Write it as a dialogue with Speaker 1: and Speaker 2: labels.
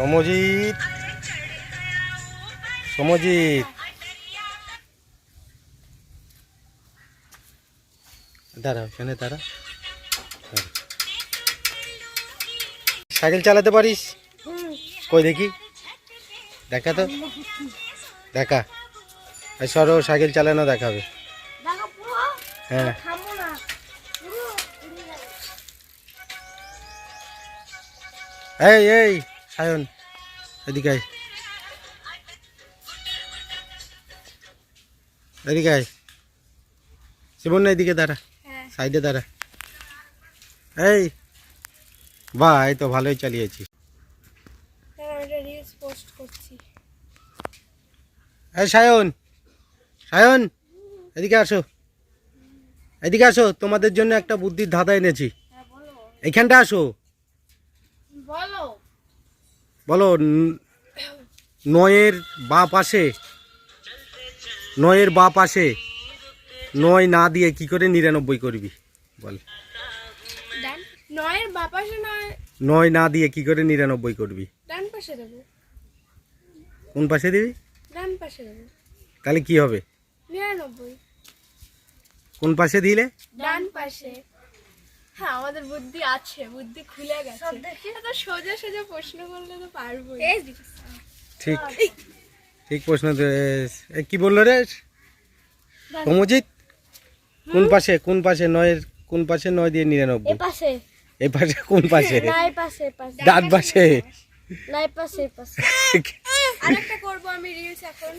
Speaker 1: সমজিৎ। সমজিৎ। দাঁড়া ওখানে দাঁড়া। সাইকেল চালাতে পারিস? কই দেখি? দেখা তো। দেখা। সরো সাইকেল চালানো দেখাবে। হ্যাঁ। এই এই। সায়ন এদিকে এদিকে শিবন না এদিকে দাঁড়া
Speaker 2: হ্যাঁ।
Speaker 1: সাইডে দাঁড়া। এই বাহ এই তো ভালোই চালিয়েছি
Speaker 2: হ্যাঁ
Speaker 1: এই সায়ন সায়ন এদিকে আসো। এদিকে আসো তোমাদের জন্য একটা বুদ্ধির ধাঁধা এনেছি।
Speaker 2: হ্যাঁ বলো।
Speaker 1: এইখানটা আসো।
Speaker 2: বলো।
Speaker 1: বলো নয়ের বা পাশে নয়ের বা পাশে নয় না দিয়ে কি করে নিরানব্বই করবি? বল।
Speaker 2: নয়।
Speaker 1: নয় না দিয়ে কি করে নিরানব্বই করবি?
Speaker 2: ডান পাশে দেবো।
Speaker 1: কোন পাশে দিবি?
Speaker 2: ডান পাশে দেবো।
Speaker 1: তাহলে কি হবে?
Speaker 2: নিরানব্বই।
Speaker 1: কোন পাশে দিলে?
Speaker 2: ডান পাশে। হ্যাঁ আমাদের বুদ্ধি আছে বুদ্ধি খুলে গেছে। এত সোজা সোজা প্রশ্ন করলে তো পারব
Speaker 1: ঠিক। ঠিক প্রশ্ন তো এ, কি বলল রে? সমজিৎ কোন পাশে কোন পাশে নয়ের কোন পাশে নয় দিয়ে নিরানব্বই?
Speaker 2: পাশে।
Speaker 1: এই পাশে কোন পাশে?
Speaker 2: নাই পাশে পাশে।
Speaker 1: ডান পাশে।
Speaker 2: নাই পাশে পাশে। আরেকটা করব আমি রিলস এখন।